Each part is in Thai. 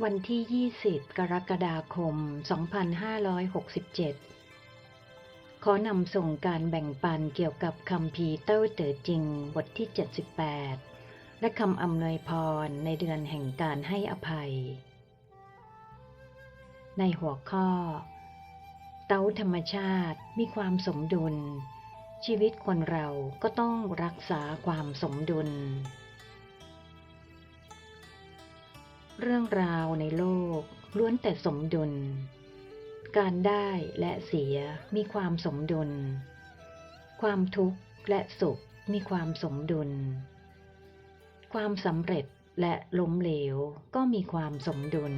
วันที่ 20 กรกฎาคม 2567 ขอนำส่งการแบ่งปันเกี่ยวกับคำพีเต้าเต๋อจริง บทที่ 78 และคำอำนวยพรในเดือนแห่งการให้อภัย ในหัวข้อ เต้าธรรมชาติมีความสมดุล ชีวิตคนเราก็ต้องรักษาความสมดุล เรื่องราวในโลก ล้วนแต่สมดุล การได้และเสียมีความสมดุล ความทุกข์และสุขมีความสมดุล ความสำเร็จและล้มเหลวก็มีความสมดุล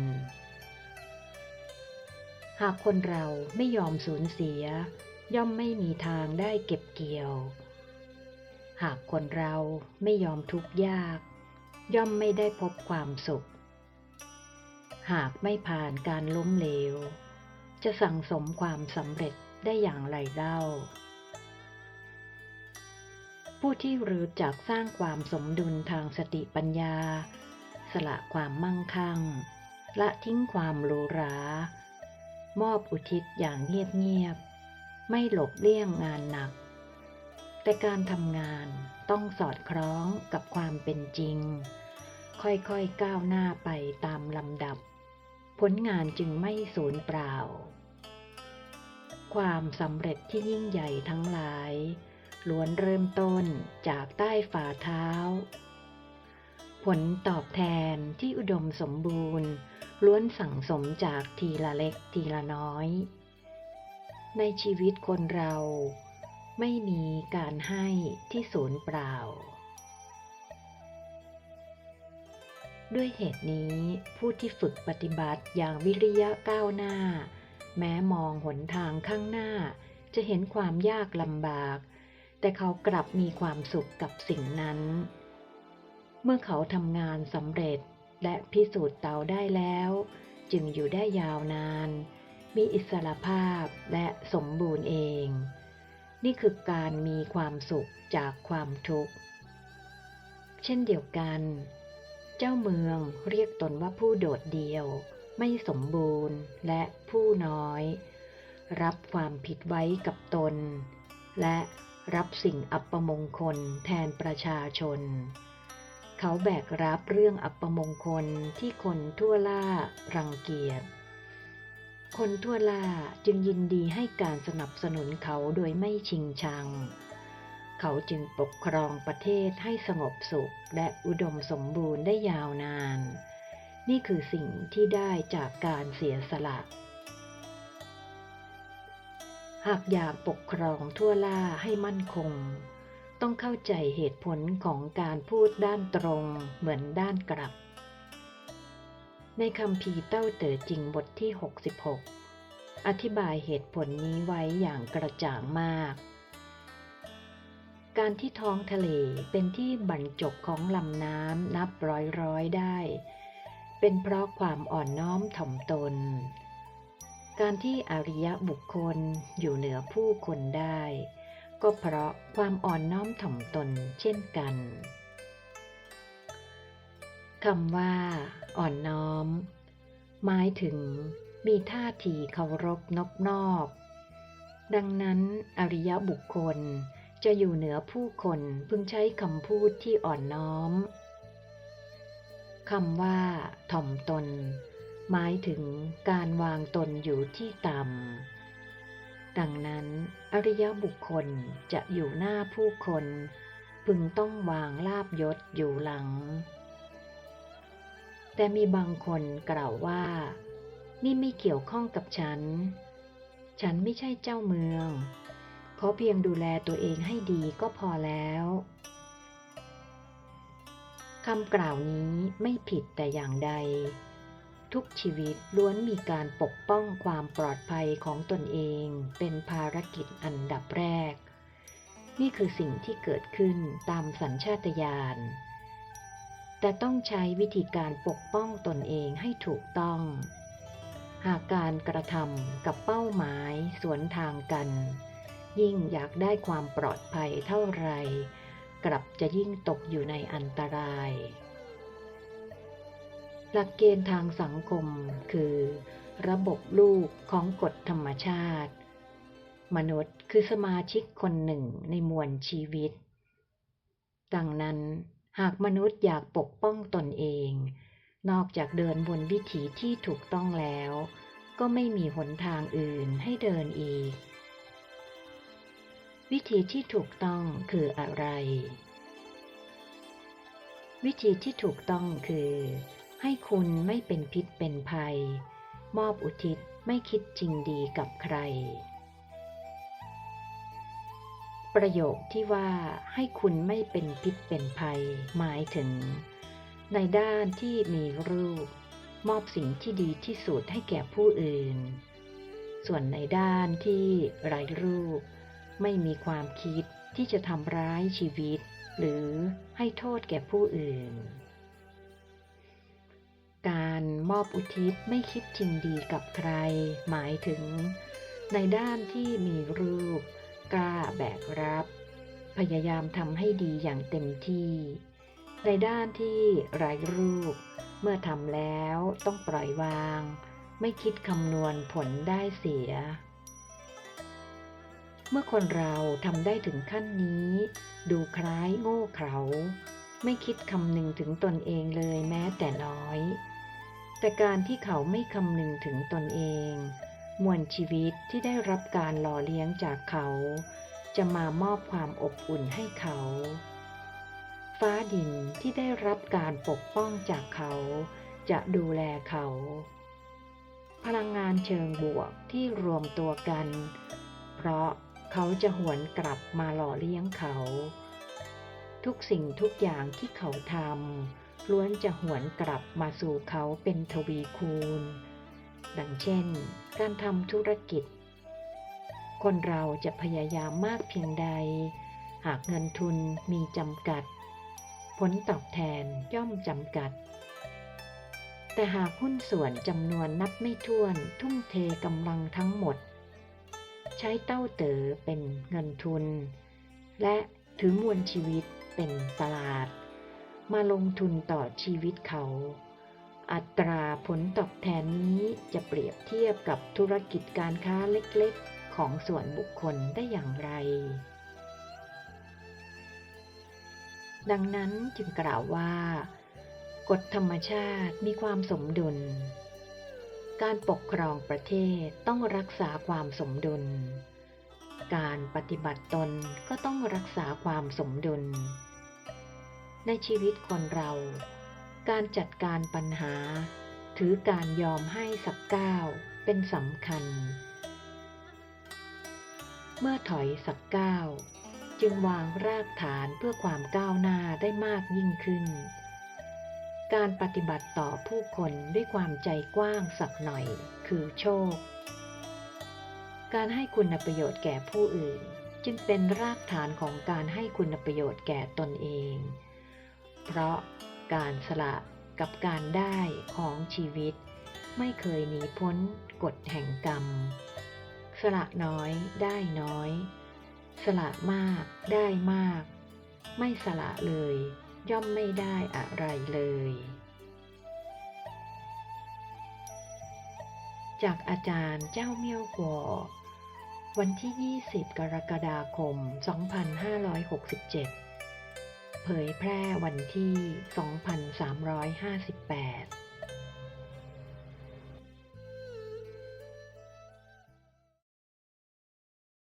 หากคนเราไม่ยอมสูญเสีย ย่อมไม่มีทางได้เก็บเกี่ยว หากคนเราไม่ยอมทุกข์ยาก ย่อมไม่ได้พบความสุข หากไม่ผ่านการล้มเหลว จะสั่งสมความสำเร็จได้อย่างไรเล่า ผู้ที่รู้จักสร้างความสมดุลทางสติปัญญา สละความมั่งคั่ง ละทิ้งความหรูหรามอบอุทิศอย่างเงียบๆ ไม่หลบเลี่ยงงานหนัก แต่การทำงานต้องสอดคล้องกับความเป็นจริง ค่อยๆ ก้าวหน้าไปตามลำดับ ผลงานจึงไม่สูญเปล่า ความสำเร็จที่ยิ่งใหญ่ทั้งหลายล้วนเริ่มต้นจากใต้ฝ่าเท้า ผลตอบแทนที่อุดมสมบูรณ์ ล้วนสั่งสมจากทีละเล็กทีละน้อย ในชีวิตคนเราไม่มีการให้ที่ศูนย์เปล่า ด้วยเหตุนี้ผู้ที่ฝึกปฏิบัติอย่างวิริยะก้าวหน้า แม้มองหนทางข้างหน้า จะเห็นความยากลำบาก แต่เขากลับมีความสุขกับสิ่งนั้น เมื่อเขาทำงานสำเร็จและพิสูจน์เตาได้แล้ว จึงอยู่ได้ยาวนาน มีอิสรภาพและสมบูรณ์เอง นี่คือการมีความสุขจากความทุกข์ เช่นเดียวกัน เจ้าเมืองเรียกตนว่าผู้โดดเดี่ยว ไม่สมบูรณ์และผู้น้อย รับความผิดไว้กับตน และรับสิ่งอัปมงคลแทนประชาชน เขาแบกรับเรื่องอัปมงคลที่คนทั่วล่ารังเกียจ คนทั่วล่าจึงยินดีให้การสนับสนุนเขาโดยไม่ชิงชัง เขาจึงปกครองประเทศให้สงบสุขและอุดมสมบูรณ์ได้ยาวนาน นี่คือสิ่งที่ได้จากการเสียสละ หากอยากปกครองทั่วล่าให้มั่นคง ต้องเข้าใจเหตุผลของการพูดด้านตรงเหมือนด้านกลับ ในคำพีเต้าเต๋อจริงบทที่ 66 อธิบายเหตุผลนี้ไว้อย่างกระจ่างมาก การที่ท้องทะเลเป็นที่บรรจบของลำน้ำนับร้อยร้อยได้ เป็นเพราะความอ่อนน้อมถ่อมตน การที่อริยบุคคลอยู่เหนือผู้คนได้ ก็เพราะความอ่อนน้อมถ่อมตนเช่นกันคำว่า อ่อนน้อม หมายถึงมีท่าทีเคารพนอบนอบดังนั้นอริยบุคคล จะอยู่เหนือผู้คนพึงใช้คำพูดที่อ่อนน้อมคำว่า ถ่อมตน หมายถึงการวางตนอยู่ที่ต่ำ ดังนั้นอริยบุคคลจะอยู่หน้าผู้คน พึงต้องวางลาบยศอยู่หลัง แต่มีบางคนกล่าวว่า นี่ไม่เกี่ยวข้องกับฉัน ฉันไม่ใช่เจ้าเมือง อเพียงดูแลตัวเองให้ดีก็พอแล้วคำกล่าวนี้ไม่ผิดแต่อย่างใด ทุกชีวิตล้วนมีการปกป้องความปลอดภัยของตนเองเป็นภารกิจอันดับแรก นี่คือสิ่งที่เกิดขึ้นตามสัญชาตญาณแต่ต้องใช้วิธีการปกป้องตนเองให้ถูกต้อง หากการกระทำกับเป้าหมายสวนทางกัน ยิ่งอยากได้ความปลอดภัยเท่าไร กลับจะยิ่งตกอยู่ในอันตราย หลักเกณฑ์ทางสังคมคือ ระบบลูกของกฎธรรมชาติ มนุษย์คือสมาชิกคนหนึ่งในมวลชีวิต ดังนั้นหากมนุษย์อยากปกป้องตนเอง นอกจากเดินบนวิถีที่ถูกต้องแล้ว ก็ไม่มีหนทางอื่นให้เดินอีก วิธีที่ถูกต้องคืออะไร วิธีที่ถูกต้องคือ ให้คุณไม่เป็นพิษเป็นภัย มอบอุทิศไม่คิดจริงดีกับใคร ประโยคที่ว่าให้คุณไม่เป็นพิษเป็นภัย หมายถึง ในด้านที่มีรูป มอบสิ่งที่ดีที่สุดให้แก่ผู้อื่น ส่วนในด้านที่ไร้รูป ไม่มีความคิดที่จะทำร้ายชีวิต หรือให้โทษแก่ผู้อื่น การมอบอุทิศไม่คิดจริงดีกับใคร หมายถึง ในด้านที่มีรูป กล้าแบกรับ พยายามทำให้ดีอย่างเต็มที่ ในด้านที่ไร้รูป เมื่อทำแล้วต้องปล่อยวาง ไม่คิดคำนวณผลได้เสีย เมื่อคนเราทำได้ถึงขั้นนี้ ดูคล้ายโง่เขลาไม่คิดคำนึงถึงตนเองเลยแม้แต่น้อย แต่การที่เขาไม่คำนึงถึงตนเอง มวลชีวิตที่ได้รับการหล่อเลี้ยงจากเขา จะมามอบความอบอุ่นให้เขา ฟ้าดินที่ได้รับการปกป้องจากเขา จะดูแลเขา พลังงานเชิงบวกที่รวมตัวกัน เพราะ เขาจะหวนกลับมาหล่อเลี้ยงเขา ทุกสิ่งทุกอย่างที่เขาทำล้วนจะหวนกลับมาสู่เขาเป็นทวีคูณ ดังเช่น การทำธุรกิจ คนเราจะพยายามมากเพียงใด หากเงินทุนมีจำกัด ผลตอบแทนย่อมจำกัดแต่หากหุ้นส่วนจำนวนนับไม่ถ้วนทุ่มเทกำลังทั้งหมด ใช้เต้าเต๋อเป็นเงินทุน และถือมวลชีวิตเป็นตลาด มาลงทุนต่อชีวิตเขา อัตราผลตอบแทนนี้จะเปรียบเทียบกับธุรกิจการค้าเล็กๆ ของส่วนบุคคลได้อย่างไร ดังนั้นจึงกล่าวว่า กฎธรรมชาติมีความสมดุล การปกครองประเทศต้องรักษาความสมดุล การปฏิบัติตนก็ต้องรักษาความสมดุล ในชีวิตคนเรา การจัดการปัญหา ถือการยอมให้สักก้าวเป็นสำคัญ เมื่อถอยสักก้าวจึงวางรากฐานเพื่อความก้าวหน้าได้มากยิ่งขึ้น การปฏิบัติต่อผู้คนด้วยความใจกว้างสักหน่อย คือโชค การให้คุณประโยชน์แก่ผู้อื่น จึงเป็นรากฐานของการให้คุณประโยชน์แก่ตนเอง เพราะการสละกับการได้ของชีวิต ไม่เคยหนีพ้นกฎแห่งกรรม สละน้อยได้น้อย สละมากได้มาก ไม่สละเลย ย่อมไม่ได้อะไรเลย จากอาจารย์เจ้าเมี่ยวกัววันที่ 20 กรกฎาคม 2567 เผยแพร่วันที่ 2358